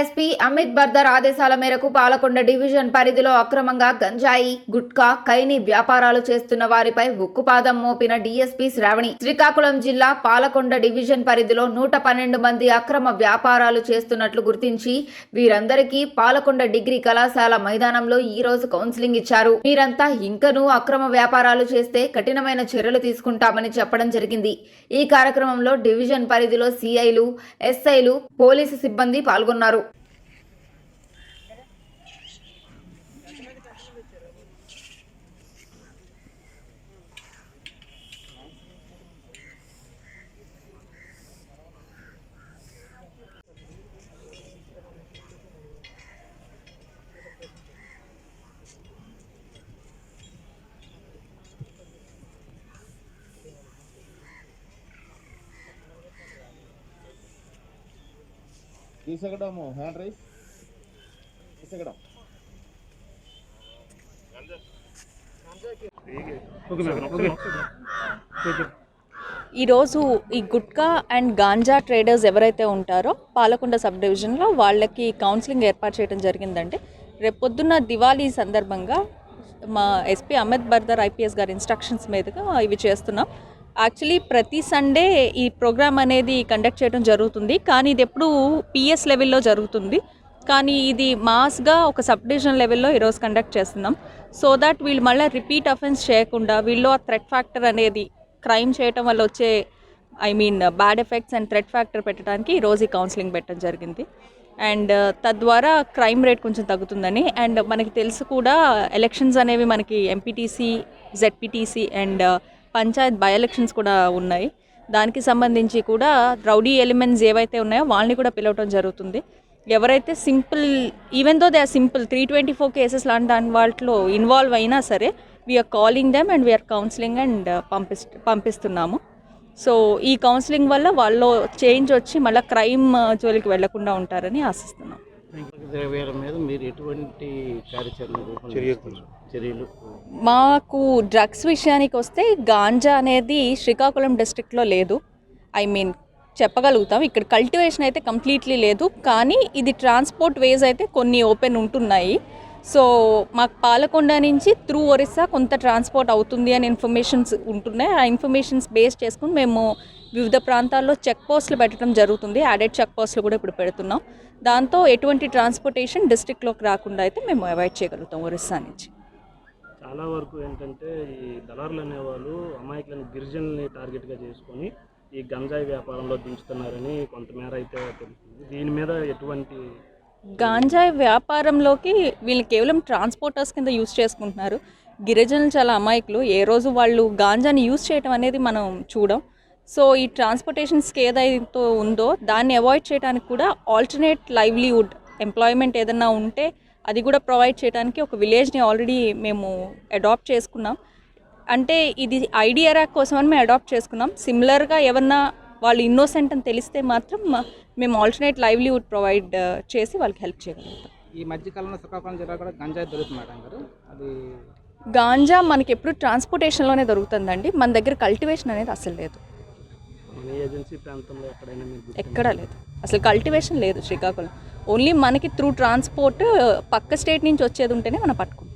SP Amit Bardar ఆదేశాల మేరకు Palakonda division పరిధిలో అక్రమంగా గంజాయి గుట్కా కైని వ్యాపారాలు చేస్తున్న వారిపై ఉక్కుపాదం మోపిన డీఎస్పీ శ్రావణి. శ్రీకాకుళం జిల్లా పాలకొండ డివిజన్ పరిధిలో నూట పన్నెండు మంది అక్రమ వ్యాపారాలు చేస్తున్నట్లు గుర్తించి వీరందరికీ పాలకొండ డిగ్రీ కళాశాల మైదానంలో ఈ రోజు కౌన్సిలింగ్ ఇచ్చారు. వీరంతా ఇంకనూ అక్రమ వ్యాపారాలు చేస్తే కఠినమైన చర్యలు తీసుకుంటామని చెప్పడం జరిగింది. ఈ కార్యక్రమంలో డివిజన్ పరిధిలో సిఐలు ఎస్ఐలు పోలీసు సిబ్బంది పాల్గొన్నారు. తీసగడము హ్యాండ్ రైస్ తీసగడం ఈరోజు ఈ గుట్కా అండ్ గాంజా ట్రేడర్స్ ఎవరైతే ఉంటారో పాలకొండ సబ్ డివిజన్లో వాళ్ళకి కౌన్సిలింగ్ ఏర్పాటు చేయడం జరిగిందండి. రేపొద్దున్న దివాళీ సందర్భంగా మా ఎస్పీ అమిత్ బర్దర్ ఐపీఎస్ గారి ఇన్స్ట్రక్షన్స్ మీదుగా ఇవి చేస్తున్నాం. యాక్చువల్లీ ప్రతి సండే ఈ ప్రోగ్రామ్ అనేది కండక్ట్ చేయడం జరుగుతుంది. కానీ ఇది ఎప్పుడు పిఎస్ లెవెల్లో జరుగుతుంది. కానీ ఇది మాస్గా ఒక సబ్ డివిజన్ లెవెల్లో ఈరోజు కండక్ట్ చేస్తున్నాం. సో దట్ వీళ్ళు మళ్ళీ రిపీట్ అఫెన్స్ చేయకుండా వీళ్ళు ఆ థ్రెట్ ఫ్యాక్టర్ అనేది క్రైమ్ చేయటం వల్ల వచ్చే I mean bad effects and threat factor పెట్టడానికి ఈరోజు ఈ కౌన్సిలింగ్ పెట్టడం జరిగింది. అండ్ uh, తద్వారా క్రైమ్ రేట్ కొంచెం తగ్గుతుందని. అండ్ మనకి తెలుసు కూడా ఎలక్షన్స్ అనేవి మనకి MPTC ZPTC and panchayat by elections కూడా ఉన్నాయి. దానికి సంబంధించి కూడా రౌడీ ఎలిమెంట్స్ ఏవైతే ఉన్నాయో వాళ్ళని కూడా పిలవటం జరుగుతుంది. ఎవరైతే simple even though they are simple three twenty four cases లాంటి దాని వాటిలో ఇన్వాల్వ్ అయినా సరే we're calling them and we're counselling and పంపిస్ పంపిస్తున్నాము. సో ఈ కౌన్సిలింగ్ వల్ల వాళ్ళు చేంజ్ వచ్చి మళ్ళీ క్రైమ్ uh, జోలికి వెళ్ళకుండా ఉంటారని ఆశిస్తున్నాం. ద్రవ్యాల మీద మీరు ఎటువంటి కార్యాచరణ రూపొందిస్తున్నారు? చర్యలు? మాకు డ్రగ్స్ విషయానికి వస్తే గాంజా అనేది శ్రీకాకుళం డిస్ట్రిక్ట్లో లేదు. ఐ మీన్ చెప్పగలుగుతాం. ఇక్కడ కల్టివేషన్ అయితే కంప్లీట్లీ లేదు. కానీ ఇది ట్రాన్స్పోర్ట్ వేస్ అయితే కొన్ని ఓపెన్ ఉంటున్నాయి. సో మాకు పాలకొండ నుంచి త్రూ ఒరిస్సా కొంత ట్రాన్స్పోర్ట్ అవుతుంది అని ఇన్ఫర్మేషన్స్ ఉంటున్నాయి. ఆ ఇన్ఫర్మేషన్స్ బేస్ చేసుకుని మేము వివిధ ప్రాంతాల్లో చెక్ పోస్టులు పెట్టడం జరుగుతుంది. యాడెడ్ చెక్ పోస్టులు కూడా ఇప్పుడు పెడుతున్నాం. దాంతో ఎటువంటి ట్రాన్స్పోర్టేషన్ డిస్ట్రిక్ట్లోకి రాకుండా అయితే మేము అవాయిడ్ చేయగలుగుతాం ఒరిస్సా నుంచి. చాలా వరకు ఏంటంటే ఈ దళారులు అనేవాళ్ళు అమాయకులను గిరిజనుల్ని టార్గెట్గా చేసుకొని ఈ గంజాయి వ్యాపారంలో దించుతున్నారని కొంతమేర అయితే తెలుస్తుంది. దీని మీద ఎటువంటి గాంజాయి వ్యాపారంలోకి వీళ్ళు కేవలం ట్రాన్స్పోర్టర్స్ కింద యూజ్ చేసుకుంటున్నారు. గిరిజనులు చాలా అమాయకులు. ఏ రోజు వాళ్ళు గాంజాని యూజ్ చేయడం అనేది మనం చూడం. సో ఈ ట్రాన్స్పోర్టేషన్స్కి ఏదైతే ఉందో దాన్ని అవాయిడ్ చేయడానికి కూడా ఆల్టర్నేట్ లైవ్లీవుడ్ ఎంప్లాయ్మెంట్ ఏదన్నా ఉంటే అది కూడా ప్రొవైడ్ చేయడానికి ఒక విలేజ్ని ఆల్రెడీ మేము అడాప్ట్ చేసుకున్నాం. అంటే ఇది ఐడియా కోసం అని మేము అడాప్ట్ చేసుకున్నాం. సిమిలర్గా ఏమన్నా వాళ్ళు ఇన్నోసెంట్ అని తెలిస్తే మాత్రం మేము ఆల్టర్నేట్ లైవ్లీవుడ్ ప్రొవైడ్ చేసి వాళ్ళకి హెల్ప్ చేయగలుగుతాం. ఈ మధ్యకాలంలో శ్రీకాకుళం జిల్లా కూడా గంజాయి దొరుకుతుంది మేడం గారు. అది గాంజా మనకి ఎప్పుడు ట్రాన్స్పోర్టేషన్లోనే దొరుకుతుందండి. మన దగ్గర కల్టివేషన్ అనేది అసలు లేదు. ఏజెన్సీ ప్రాంతంలో ఎక్కడైనా? ఎక్కడా లేదు. అసలు కల్టివేషన్ లేదు శ్రీకాకుళం. ఓన్లీ మనకి త్రూ ట్రాన్స్పోర్ట్ పక్క స్టేట్ నుంచి వచ్చేది ఉంటేనే మనం పట్టుకుంటాం.